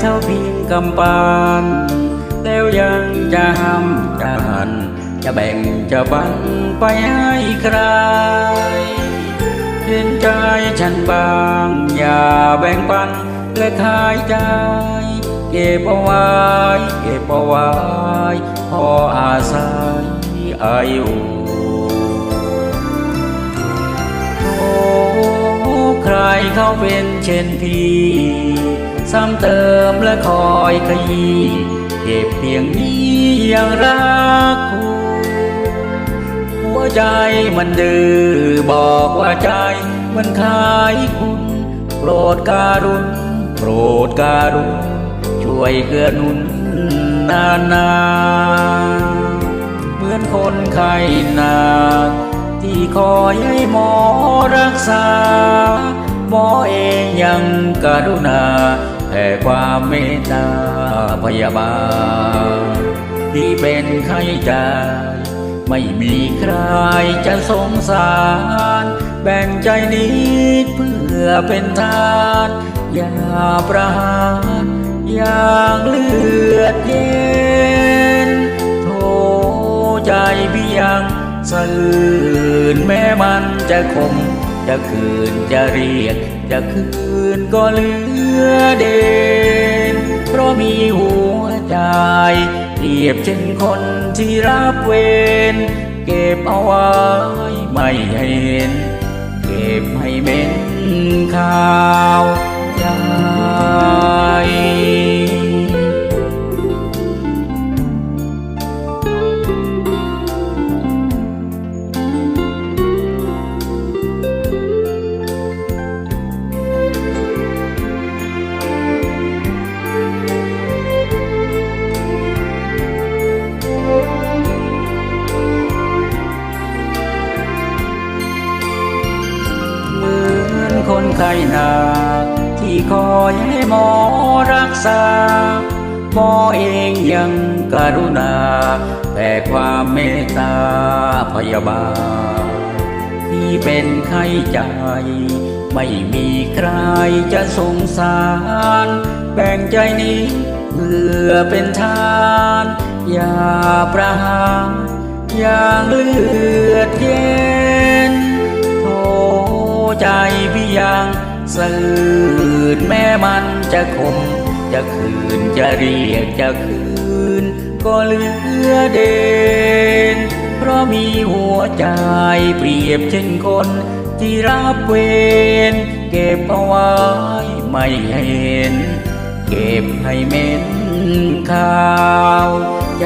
เท่าพิมกำปานแล้วยังจะห้ำจะหัน จะแบ่งจะบันไปให้ใครเห็นใจฉันบาง อย่าแบ่งปันและขายใจ เก็บเอาไว้ เก็บเอาไว้พออาศัยอายุโอ้ใครเขาเป็นเช่นพี่ ซ้ำเติมและคอยขยี้เก็บเพียงนี้ยังรักคุณหัวใจมันดื้อบอกว่าใจมันขายคุณ โปรดการุณโปรดการุณช่วยเกื้อหนุนนานาเหมือนคนไข้หนักที่คอยให้หมอรักษา หมอเองยังกรุณา แผ่ความเมตตาพยาบาลที่เป็นไข้ใจไม่มีใครจะสงสาร แบ่งใจนิดเพื่อเป็นทาน อย่าประหารอย่างเลือดเย็นโทใจพี่ยังสะอื่นแม้มันจะคม จะคืนจะเรียก จะคืนก็เหลือเด่นเพราะมีหัวใจเปรียบเช่นคนที่รับเวรเก็บเอาไว้ไม่ให้เห็น เก็บให้เม็นค่า คนไข้หนักที่คอยให้หมอรักษา หมอเองยังกรุณา แต่ความเมตตาพยาบาลที่เป็นไข้ใจ ไม่มีใครจะสงสาร แบ่งใจนี้เพื่อเป็นทาน อย่าประหารอย่างเลือดเย็น พี่ยังสื่นแม้มันจะคม จะคืนจะเรียกจะคืน ก็เหลือเด่นเพราะมีหัวใจเปรียบเช่นคน ที่รับเวรเก็บเอาไว้ไม่ให้เห็น เก็บให้เม็นข่าวใจ